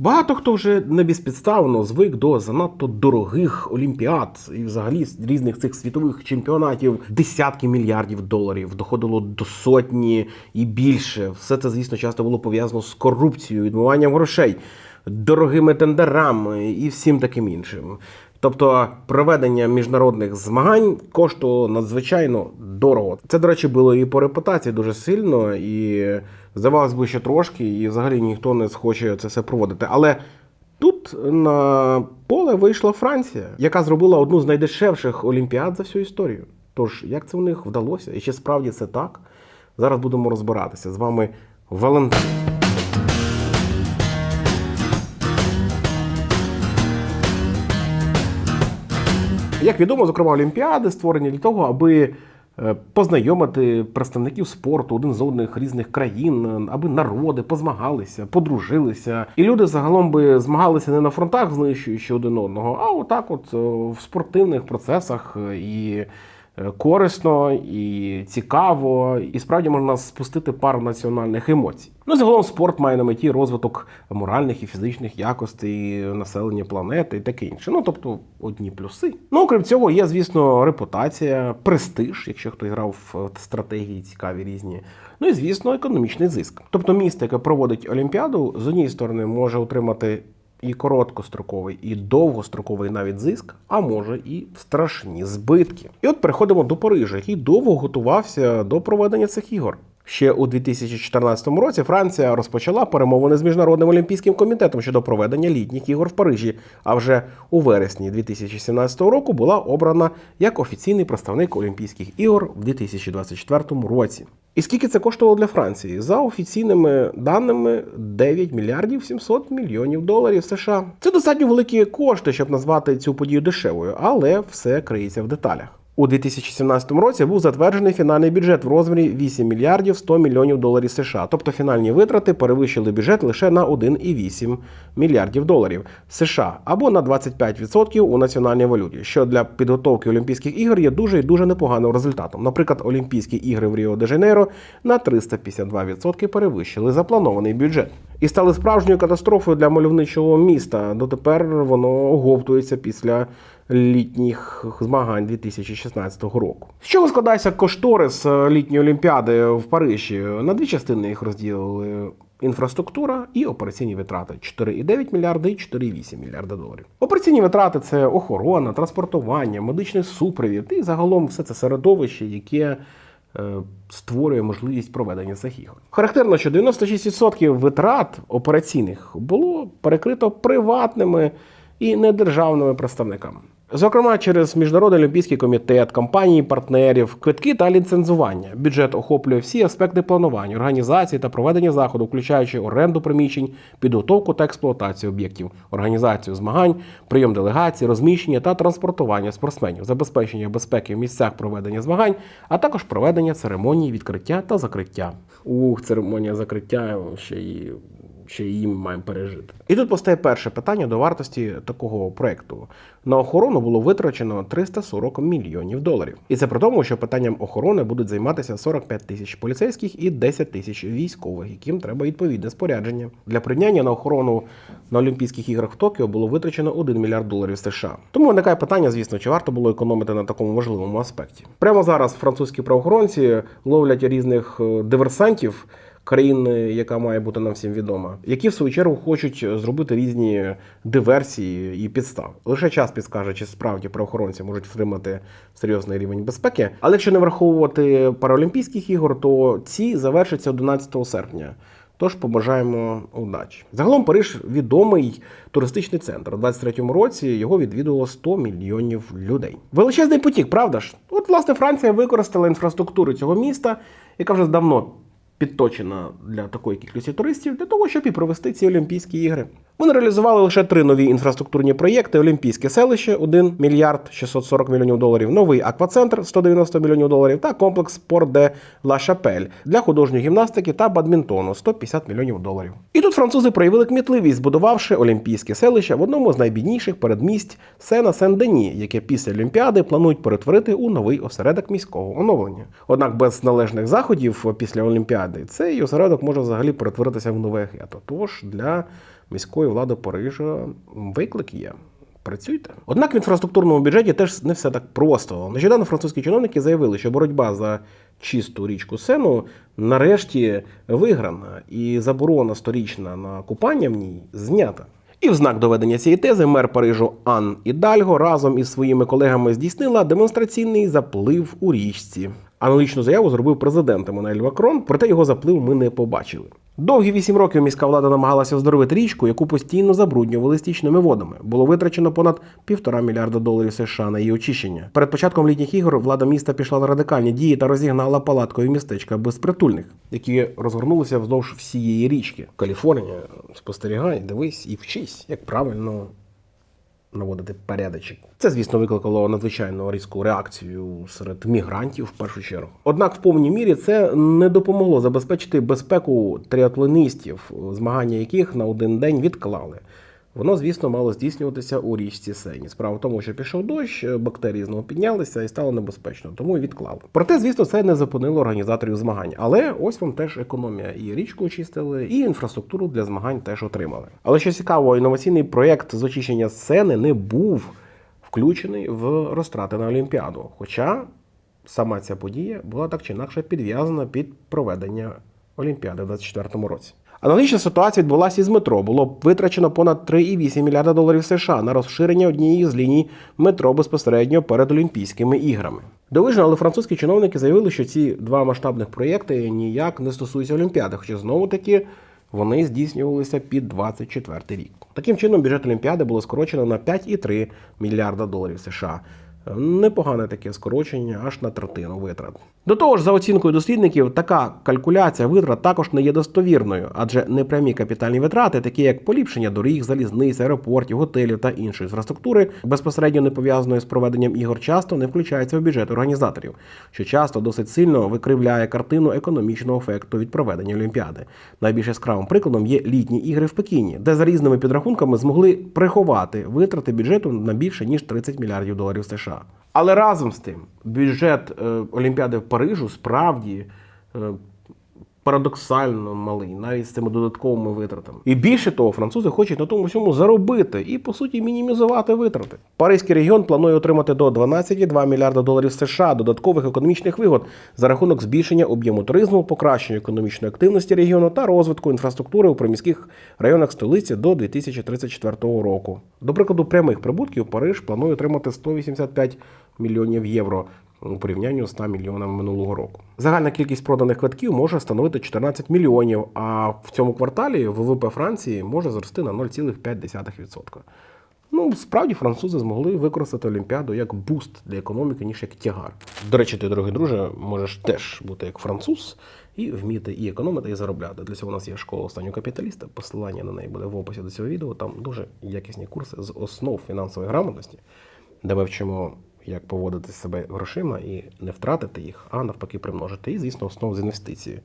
Багато хто вже не безпідставно звик до занадто дорогих олімпіад і взагалі різних цих світових чемпіонатів десятки мільярдів доларів доходило до сотні і більше. Все це, звісно, часто було пов'язано з корупцією, відмиванням грошей, дорогими тендерами і всім таким іншим. Тобто проведення міжнародних змагань коштувало надзвичайно дорого. Це, до речі, було і по репутації дуже сильно, і здавалось би, ще трошки, і взагалі ніхто не схоче це все проводити. Але тут на поле вийшла Франція, яка зробила одну з найдешевших олімпіад за всю історію. Тож, як це у них вдалося? І чи справді це так? Зараз будемо розбиратися. З вами Валентин. Як відомо, зокрема, Олімпіади створені для того, аби познайомити представників спорту один з одних різних країн, аби народи позмагалися, подружилися. І люди загалом би змагалися не на фронтах, знищуючи один одного, а отак, от е, в спортивних процесах е, і. Е, Корисно і цікаво, і справді можна спустити пару національних емоцій. Ну, загалом спорт має на меті розвиток моральних і фізичних якостей населення планети і таке інше. Ну, тобто, одні плюси. Ну, окрім цього, є, звісно, репутація, престиж, якщо хтось грав в стратегії цікаві різні. Ну і звісно, економічний зиск. Тобто, місто, яке проводить Олімпіаду, з однієї сторони може отримати і короткостроковий, і довгостроковий навіть зиск, а може і страшні збитки. І от переходимо до Парижа, який довго готувався до проведення цих ігор. Ще у 2014 році Франція розпочала перемовини з міжнародним олімпійським комітетом щодо проведення літніх ігор в Парижі. А вже у вересні 2017 року була обрана як офіційний представник Олімпійських ігор в 2024 році. І скільки це коштувало для Франції? За офіційними даними 9 мільярдів 700 мільйонів доларів США. Це достатньо великі кошти, щоб назвати цю подію дешевою, але все криється в деталях. У 2017 році був затверджений фінальний бюджет в розмірі 8 мільярдів 100 мільйонів доларів США. Тобто фінальні витрати перевищили бюджет лише на 1,8 мільярдів доларів США або на 25% у національній валюті, що для підготовки Олімпійських ігор є дуже і дуже непоганим результатом. Наприклад, Олімпійські ігри в Ріо де Жанейро на 352% перевищили запланований бюджет. І стали справжньою катастрофою для мальовничого міста. Дотепер воно оговтується після літніх змагань 2016 року. З чого складається кошторис е, літньої олімпіади в Парижі? На дві частини їх розділили. Інфраструктура і операційні витрати 4,9 мільярди і 4,8 мільярда доларів. Операційні витрати це охорона, транспортування, медичний супровід і загалом все це середовище, яке е, створює можливість проведення цих ігор. Характерно, що 96% витрат операційних було перекрито приватними і недержавними представниками. Зокрема, через Міжнародний олімпійський комітет, компанії партнерів, квитки та ліцензування. Бюджет охоплює всі аспекти планування, організації та проведення заходу, включаючи оренду приміщень, підготовку та експлуатацію об'єктів, організацію змагань, прийом делегацій, розміщення та транспортування спортсменів, забезпечення безпеки в місцях проведення змагань, а також проведення церемонії відкриття та закриття. Ух, церемонія закриття ще й ще її ми маємо пережити. І тут постає перше питання до вартості такого проекту. На охорону було витрачено 340 мільйонів доларів. І це при тому, що питанням охорони будуть займатися 45 тисяч поліцейських і 10 тисяч військових, яким треба відповідне спорядження. Для прийняття на охорону на Олімпійських іграх в Токіо було витрачено 1 мільярд доларів США. Тому виникає питання, звісно, чи варто було економити на такому важливому аспекті. Прямо зараз французькі правоохоронці ловлять різних е, диверсантів країни, яка має бути нам всім відома, які в свою чергу хочуть зробити різні диверсії і підстави. Лише час підскаже, чи справді правоохоронці можуть втримати серйозний рівень безпеки. Але якщо не враховувати паралімпійських ігор, то ці завершаться 11 серпня. Тож побажаємо удачі. Загалом Париж відомий туристичний центр. У 23-му році його відвідувало 100 мільйонів людей. Величезний потік, правда ж? От, власне, Франція використала інфраструктуру цього міста, яка вже давно підточена для такої кількості туристів, для того, щоб і провести ці Олімпійські ігри. Вони реалізували лише три нові інфраструктурні проєкти: Олімпійське селище 1 мільярд 640 мільйонів доларів, новий аквацентр 190 мільйонів доларів та комплекс Спорт де Ла Шапель для художньої гімнастики та бадмінтону 150 мільйонів доларів. І тут французи проявили кмітливість, збудувавши Олімпійське селище в одному з найбідніших передмість Сена Сен-Дені, яке після Олімпіади планують перетворити у новий осередок міського оновлення. Однак без належних заходів після Олімпіади цей осередок може взагалі перетворитися в нове гетто. Тож для міської влади Парижа виклик є. Працюйте. Однак в інфраструктурному бюджеті теж не все так просто. Нещодавно французькі чиновники заявили, що боротьба за чисту річку Сену нарешті виграна, і заборона сторічна на купання в ній знята. І в знак доведення цієї тези мер Парижу Ан Ідальго разом із своїми колегами здійснила демонстраційний заплив у річці. Аналогічну заяву зробив президент Еммануель Макрон, проте його заплив ми не побачили. Довгі вісім років міська влада намагалася оздоровити річку, яку постійно забруднювали стічними водами. Було витрачено понад півтора мільярда доларів США на її очищення. Перед початком літніх ігор влада міста пішла на радикальні дії та розігнала палаткові містечка безпритульних, які розгорнулися вздовж всієї річки. Каліфорнія, спостерігай, дивись і вчись, як правильно наводити порядочок. Це, звісно, викликало надзвичайно різку реакцію серед мігрантів в першу чергу. Однак, в повній мірі це не допомогло забезпечити безпеку тріатлоністів, змагання яких на один день відклали. Воно, звісно, мало здійснюватися у річці Сені. Справа в тому, що пішов дощ, бактерії знову піднялися і стало небезпечно, тому і відклали. Проте, звісно, це не зупинило організаторів змагань. Але ось вам теж економія. І річку очистили, і інфраструктуру для змагань теж отримали. Але що цікаво, інноваційний проєкт з очищення сцени не був включений в розтрати на Олімпіаду. Хоча сама ця подія була так чи інакше підв'язана під проведення Олімпіади в 2024 році. Аналогічна ситуація відбулася із метро. Було витрачено понад 3,8 мільярда доларів США на розширення однієї з ліній метро безпосередньо перед Олімпійськими іграми. Дивижно, але французькі чиновники заявили, що ці два масштабних проєкти ніяк не стосуються Олімпіади, хоча знову таки вони здійснювалися під 24 рік. Таким чином, бюджет Олімпіади було скорочено на 5,3 мільярда доларів США. Непогане таке скорочення аж на третину витрат. До того ж, за оцінкою дослідників, така калькуляція витрат також не є достовірною, адже непрямі капітальні витрати, такі як поліпшення доріг, залізниць, аеропортів, готелів та іншої інфраструктури, безпосередньо не пов'язаної з проведенням ігор, часто не включаються в бюджет організаторів, що часто досить сильно викривляє картину економічного ефекту від проведення Олімпіади. Найбільш яскравим прикладом є літні ігри в Пекіні, де за різними підрахунками змогли приховати витрати бюджету на більше ніж 30 мільярдів доларів США. Але разом з тим, бюджет е, Олімпіади в Парижу справді е, парадоксально малий, навіть з цими додатковими витратами. І більше того, французи хочуть на тому всьому заробити і, по суті, мінімізувати витрати. Паризький регіон планує отримати до 12,2 мільярда доларів США додаткових економічних вигод за рахунок збільшення об'єму туризму, покращення економічної активності регіону та розвитку інфраструктури у приміських районах столиці до 2034 року. До прикладу, прямих прибутків Париж планує отримати 185 мільйонів євро у порівнянні з 100 мільйонами минулого року. Загальна кількість проданих квитків може становити 14 мільйонів, а в цьому кварталі ВВП Франції може зрости на 0,5%. Ну, справді французи змогли використати Олімпіаду як буст для економіки, ніж як тягар. До речі, ти, дорогий друже, можеш теж бути як француз і вміти і економити, і заробляти. Для цього у нас є школа останнього капіталіста. Посилання на неї буде в описі до цього відео. Там дуже якісні курси з основ фінансової грамотності, де ми вчимо як поводити себе грошима і не втратити їх, а навпаки примножити. І, звісно, основу з інвестиції,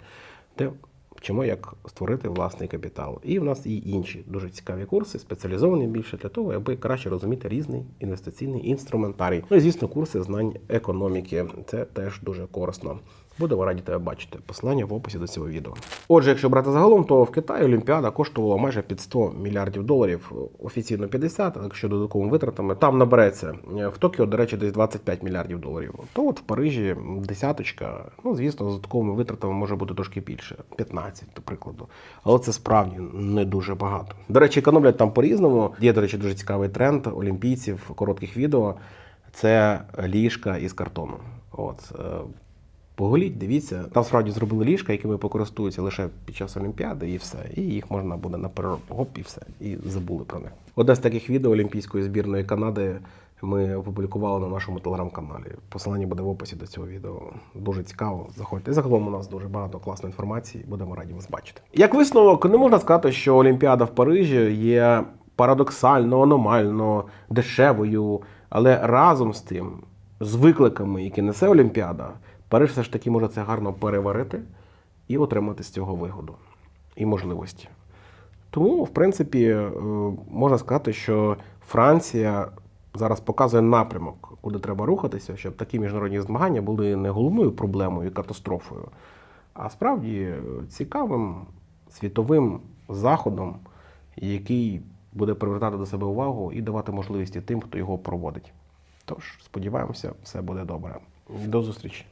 де вчимо, як створити власний капітал. І в нас і інші дуже цікаві курси, спеціалізовані більше для того, аби краще розуміти різний інвестиційний інструментарій. Ну і звісно, курси знань економіки. Це теж дуже корисно. Будемо раді тебе бачити. Посилання в описі до цього відео. Отже, якщо брати загалом, то в Китаї Олімпіада коштувала майже під 100 мільярдів доларів, офіційно 50, а якщо додатковими витратами, там набереться в Токіо, до речі, десь 25 мільярдів доларів. То от в Парижі десяточка, ну звісно, з додатковими витратами може бути трошки більше, 15, до прикладу. Але це справді не дуже багато. До речі, економлять там по-різному. Є, до речі, дуже цікавий тренд олімпійців коротких відео. Це ліжка із картону. От е, Поголіть, дивіться, там справді зробили ліжка, якими покористуються лише під час Олімпіади, і все. І їх можна буде на переробку, гоп, і все. І забули про них. Одне з таких відео Олімпійської збірної Канади ми опублікували на нашому телеграм-каналі. Посилання буде в описі до цього відео. Дуже цікаво. Заходьте. Загалом у нас дуже багато класної інформації. Будемо раді вас бачити. Як висновок, не можна сказати, що Олімпіада в Парижі є парадоксально, аномально дешевою, але разом з тим, з викликами, які несе Олімпіада. Париж все ж таки може це гарно переварити і отримати з цього вигоду і можливості. Тому, в принципі, е, можна сказати, що Франція зараз показує напрямок, куди треба рухатися, щоб такі міжнародні змагання були не головною проблемою і катастрофою, а справді цікавим світовим заходом, який буде привертати до себе увагу і давати можливості тим, хто його проводить. Тож, сподіваємося, все буде добре. До зустрічі!